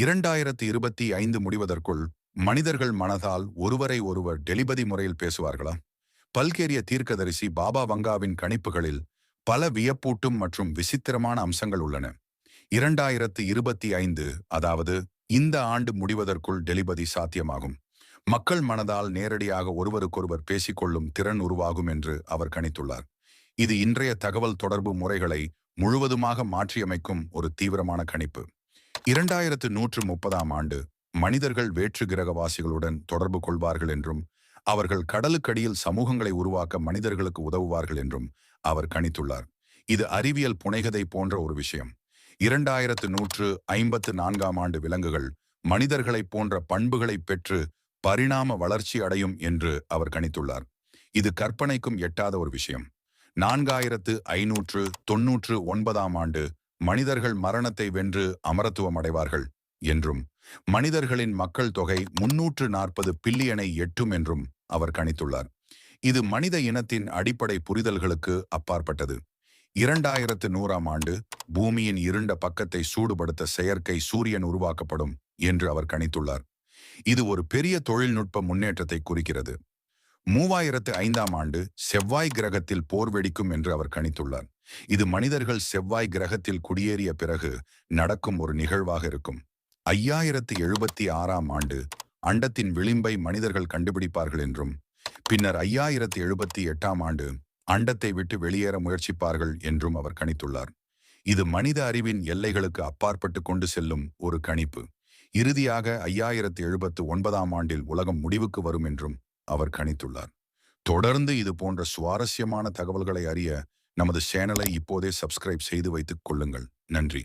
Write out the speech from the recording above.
இரண்டாயிரத்து இருபத்தி ஐந்து முடிவதற்குள் மனிதர்கள் மனதால் ஒருவரை ஒருவர் டெலிபதி முறையில் பேசுவார்களா? பல்கேரிய தீர்க்கதரிசி பாபா வங்காவின் கணிப்புகளில் பல வியப்பூட்டும் மற்றும் விசித்திரமான அம்சங்கள் உள்ளன. இரண்டாயிரத்து இருபத்தி ஐந்து அதாவது இந்த ஆண்டு முடிவதற்குள் டெலிபதி சாத்தியமாகும். மக்கள் மனதால் நேரடியாக ஒருவருக்கொருவர் பேசிக்கொள்ளும் திறன் உருவாகும் என்று அவர் கணித்துள்ளார். இது இன்றைய தகவல் தொடர்பு முறைகளை முழுவதுமாக மாற்றியமைக்கும் ஒரு தீவிரமான கணிப்பு. இரண்டாயிரத்து நூற்று முப்பதாம் ஆண்டு மனிதர்கள் வேற்று கிரகவாசிகளுடன் தொடர்பு கொள்வார்கள் என்றும் அவர்கள் கடலுக்கடியில் சமூகங்களை உருவாக்க மனிதர்களுக்கு உதவுவார்கள் என்றும் அவர் கணித்துள்ளார். இது அறிவியல் புனைகதை போன்ற ஒரு விஷயம். இரண்டாயிரத்து நூற்று ஐம்பத்து நான்காம் ஆண்டு விலங்குகள் மனிதர்களைப் போன்ற பண்புகளை பெற்று பரிணாம வளர்ச்சி அடையும் என்று அவர் கணித்துள்ளார். இது கற்பனைக்கும் எட்டாத ஒரு விஷயம். நான்காயிரத்து ஐநூற்று தொன்னூற்று ஒன்பதாம் ஆண்டு மனிதர்கள் மரணத்தை வென்று அமரத்துவம் அடைவார்கள் என்றும் மனிதர்களின் மக்கள் தொகை முன்னூற்று நாற்பது பில்லியனை எட்டும் என்றும் அவர் கணித்துள்ளார். இது மனித இனத்தின் அடிப்படை புரிதல்களுக்கு அப்பாற்பட்டது. இரண்டாயிரத்து நூறாம் ஆண்டு பூமியின் இருண்ட பக்கத்தை சூடுபடுத்த செயற்கை சூரியன் உருவாக்கப்படும் என்று அவர் கணித்துள்ளார். இது ஒரு பெரிய தொழில்நுட்ப முன்னேற்றத்தை குறிக்கிறது. மூவாயிரத்து ஐந்தாம் ஆண்டு செவ்வாய் கிரகத்தில் போர் வெடிக்கும் என்று அவர் கணித்துள்ளார். இது மனிதர்கள் செவ்வாய் கிரகத்தில் குடியேறிய பிறகு நடக்கும் ஒரு நிகழ்வாக இருக்கும். ஐயாயிரத்து எழுபத்தி ஆறாம் ஆண்டு அண்டத்தின் விளிம்பை மனிதர்கள் கண்டுபிடிப்பார்கள் என்றும் பின்னர் ஐயாயிரத்து எழுபத்தி எட்டாம் ஆண்டு அண்டத்தை விட்டு வெளியேற முயற்சிப்பார்கள் என்றும் அவர் கணித்துள்ளார். இது மனித அறிவின் எல்லைகளுக்கு அப்பாற்பட்டு கொண்டு செல்லும் ஒரு கணிப்பு. இறுதியாக ஐயாயிரத்து எழுபத்து ஒன்பதாம் ஆண்டில் உலகம் முடிவுக்கு வரும் என்றும் அவர் கணித்துள்ளார். தொடர்ந்து இது போன்ற சுவாரஸ்யமான தகவல்களை அறிய நமது சேனலை இப்போதே சப்ஸ்கிரைப் செய்து வைத்துக் கொள்ளுங்கள். நன்றி.